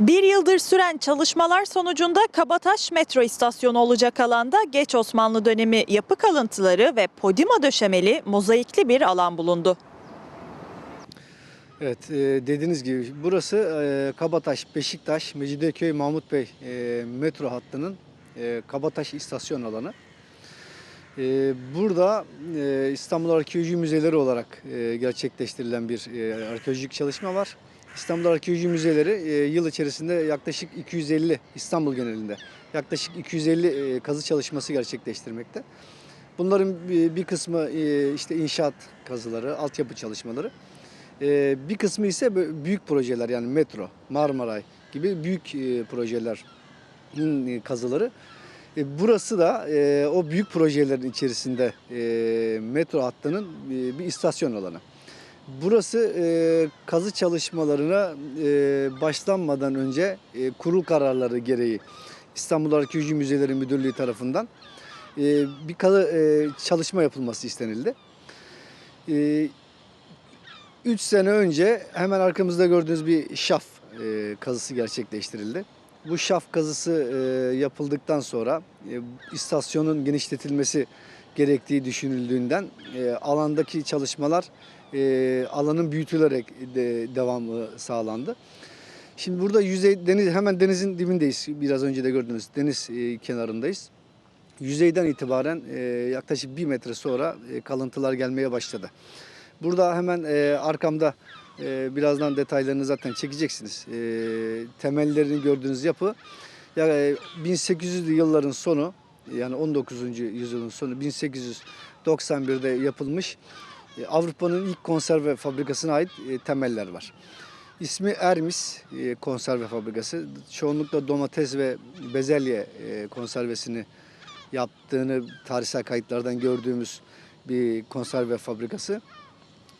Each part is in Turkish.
Bir yıldır süren çalışmalar sonucunda Kabataş metro istasyonu olacak alanda geç Osmanlı dönemi yapı kalıntıları ve podima döşemeli mozaikli bir alan bulundu. Evet, e, dediğiniz gibi burası e, Kabataş, Beşiktaş, Mecidiyeköy, Mahmut Bey e, metro hattının e, Kabataş istasyon alanı. E, burada e, İstanbul Arkeoloji Müzeleri olarak e, gerçekleştirilen bir e, arkeolojik çalışma var. İstanbul Arkeoloji Müzeleri e, yıl içerisinde yaklaşık 250 İstanbul genelinde yaklaşık 250 e, kazı çalışması gerçekleştirmekte. Bunların bir kısmı e, işte inşaat kazıları, altyapı çalışmaları. Ee, bir kısmı ise büyük projeler yani metro, Marmaray gibi büyük e, projelerin e, kazıları. E, burası da o büyük projelerin içerisinde metro hattının bir istasyon alanı. Burası kazı çalışmalarına başlanmadan önce kurul kararları gereği İstanbul Arkeoloji Müzeleri Müdürlüğü tarafından bir kazı çalışma yapılması istenildi. E, 3 sene önce hemen arkamızda gördüğünüz bir şaf e, kazısı gerçekleştirildi. Bu şaf kazısı e, yapıldıktan sonra e, istasyonun genişletilmesi gerektiği düşünüldüğünden e, alandaki çalışmalar e, alanın büyütülerek de, devamı sağlandı. Şimdi burada yüzey deniz hemen denizin dibindeyiz. Biraz önce de gördünüz deniz e, kenarındayız. Yüzeyden itibaren e, yaklaşık bir metre sonra e, kalıntılar gelmeye başladı. Burada hemen e, arkamda e, birazdan detaylarını zaten çekeceksiniz. E, temellerini gördüğünüz yapı ya, e, 1800'lü yılların sonu yani 19. yüzyılın sonu 1891'de yapılmış e, Avrupa'nın ilk konserve fabrikasına ait e, temeller var. İsmi Ermis e, konserve fabrikası. Çoğunlukla domates ve bezelye e, konservesini yaptığını tarihsel kayıtlardan gördüğümüz bir konserve fabrikası.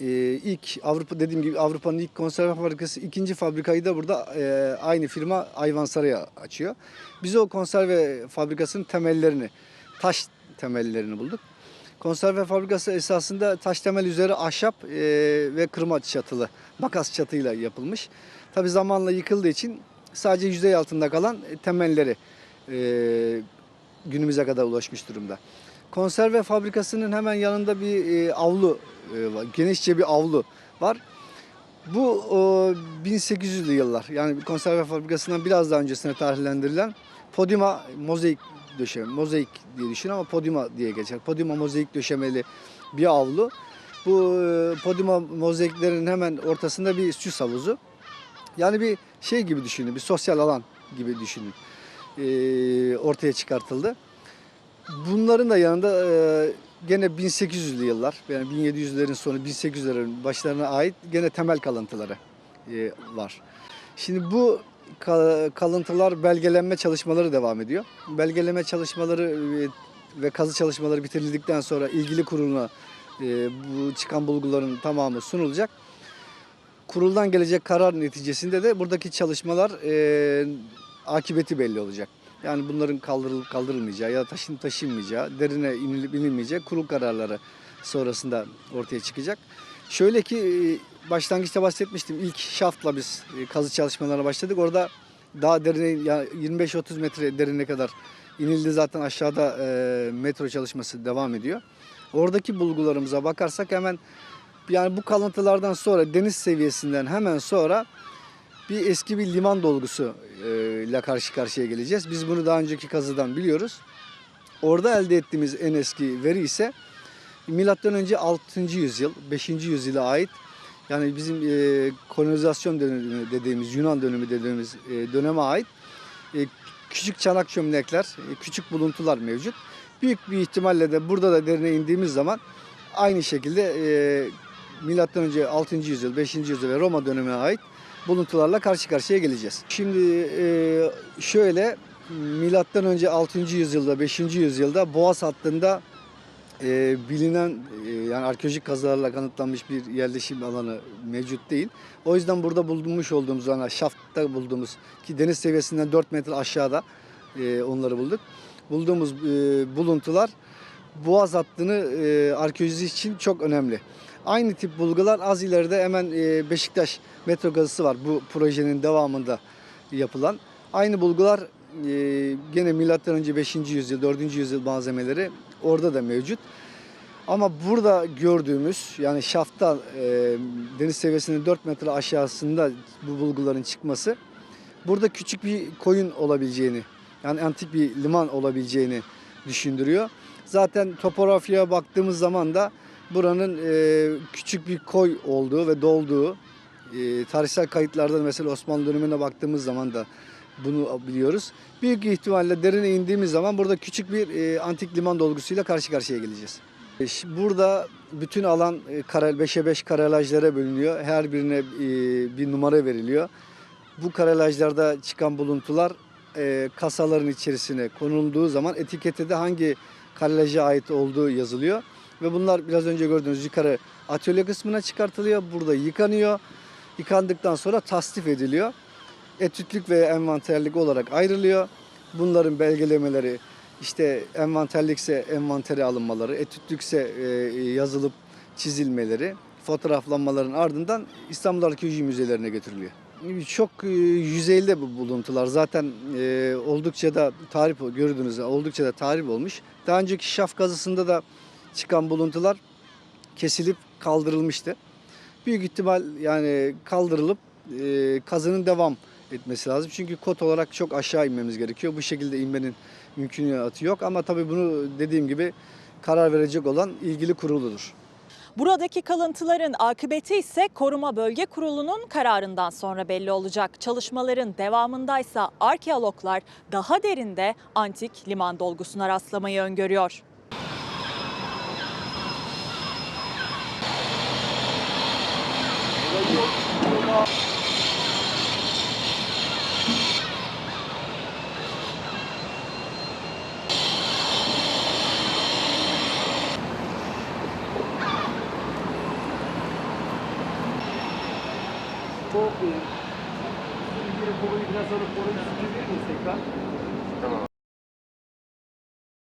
Ee, ilk Avrupa dediğim gibi Avrupa'nın ilk konserve fabrikası ikinci fabrikayı da burada e, aynı firma Ayvansaray'a açıyor. Biz o konserve fabrikasının temellerini, taş temellerini bulduk. Konserve fabrikası esasında taş temel üzeri ahşap e, ve kırma çatılı, makas çatıyla yapılmış. Tabi zamanla yıkıldığı için sadece yüzey altında kalan temelleri e, günümüze kadar ulaşmış durumda. Konserve fabrikasının hemen yanında bir e, avlu e. Genişçe bir avlu var. Bu e, 1800'lü yıllar yani konserve fabrikasından biraz daha öncesine tarihlendirilen Podima mozaik döşeme, mozaik diye düşün ama Podima diye geçer. Podima mozaik döşemeli bir avlu. Bu e, Podima mozaiklerin hemen ortasında bir süs havuzu. Yani bir şey gibi düşünün, bir sosyal alan gibi düşünün. E, ortaya çıkartıldı. Bunların da yanında e, gene 1800'lü yıllar yani 1700'lerin sonu 1800'lerin başlarına ait gene temel kalıntıları e, var. Şimdi bu ka- kalıntılar belgelenme çalışmaları devam ediyor. Belgeleme çalışmaları e, ve kazı çalışmaları bitirildikten sonra ilgili kuruluna e, bu çıkan bulguların tamamı sunulacak. Kuruldan gelecek karar neticesinde de buradaki çalışmalar e, akıbeti belli olacak. Yani bunların kaldırılıp kaldırılmayacağı ya da taşın taşınmayacağı, derine inilip inilmeyeceği kurul kararları sonrasında ortaya çıkacak. Şöyle ki e, başlangıçta bahsetmiştim ilk şaftla biz e, kazı çalışmalarına başladık. Orada daha derine ya 25-30 metre derine kadar inildi zaten aşağıda e, metro çalışması devam ediyor. Oradaki bulgularımıza bakarsak hemen yani bu kalıntılardan sonra deniz seviyesinden hemen sonra bir eski bir liman dolgusu e, ile karşı karşıya geleceğiz. Biz bunu daha önceki kazıdan biliyoruz. Orada elde ettiğimiz en eski veri ise milattan önce 6. yüzyıl, 5. yüzyıla ait yani bizim e, kolonizasyon dönemi dediğimiz Yunan dönemi dediğimiz e, döneme ait küçük çanak çömlekler, küçük buluntular mevcut. Büyük bir ihtimalle de burada da derine indiğimiz zaman aynı şekilde e, milattan önce 6. yüzyıl, 5. yüzyıl ve Roma dönemine ait buluntularla karşı karşıya geleceğiz. Şimdi e, şöyle milattan önce 6. yüzyılda 5. yüzyılda Boğaz hattında e, bilinen e, yani arkeolojik kazılarla kanıtlanmış bir yerleşim alanı mevcut değil. O yüzden burada bulunmuş olduğumuz yani şaftta bulduğumuz ki deniz seviyesinden 4 metre aşağıda onları bulduk. Bulduğumuz buluntular Boğaz hattını arkeoloji için çok önemli. Aynı tip bulgular az ileride hemen e, Beşiktaş metro kazısı var bu projenin devamında yapılan. Aynı bulgular e, gene milattan önce 5. yüzyıl, 4. yüzyıl malzemeleri orada da mevcut. Ama burada gördüğümüz yani şafta e, deniz seviyesinin 4 metre aşağısında bu bulguların çıkması burada küçük bir koyun olabileceğini yani antik bir liman olabileceğini düşündürüyor. Zaten topografya baktığımız zaman da buranın e, küçük bir koy olduğu ve dolduğu e, tarihsel kayıtlarda mesela Osmanlı dönemine baktığımız zaman da bunu biliyoruz. Büyük ihtimalle derine indiğimiz zaman burada küçük bir e, antik liman dolgusuyla karşı karşıya geleceğiz. E, Burada bütün alan karel 5'e 5 karelajlara bölünüyor. Her birine e, bir numara veriliyor. Bu karelajlarda çıkan buluntular e, kasaların içerisine konulduğu zaman etikette de hangi karelaja ait olduğu yazılıyor. Ve bunlar biraz önce gördüğünüz yukarı atölye kısmına çıkartılıyor. Burada yıkanıyor. Yıkandıktan sonra tasnif ediliyor. Etütlük ve envanterlik olarak ayrılıyor. Bunların belgelemeleri işte envanterlikse envantere alınmaları, etütlükse e, yazılıp çizilmeleri, fotoğraflanmaların ardından İstanbul Arkeoloji Müzelerine götürülüyor. Çok e, yüzeyde bu buluntular. Zaten e, oldukça da tarif gördüğünüz oldukça da tarif olmuş. Daha önceki şaf kazısında da çıkan buluntular kesilip kaldırılmıştı. Büyük ihtimal yani kaldırılıp e, kazının devam etmesi lazım. Çünkü kot olarak çok aşağı inmemiz gerekiyor. Bu şekilde inmenin mümkünatı yok ama tabii bunu dediğim gibi karar verecek olan ilgili kuruludur. Buradaki kalıntıların akıbeti ise Koruma Bölge Kurulu'nun kararından sonra belli olacak. Çalışmaların devamındaysa arkeologlar daha derinde antik liman dolgusuna rastlamayı öngörüyor. Çok iyi. Bir konuyu biraz sonra konuyu sürdürür miyiz tekrar?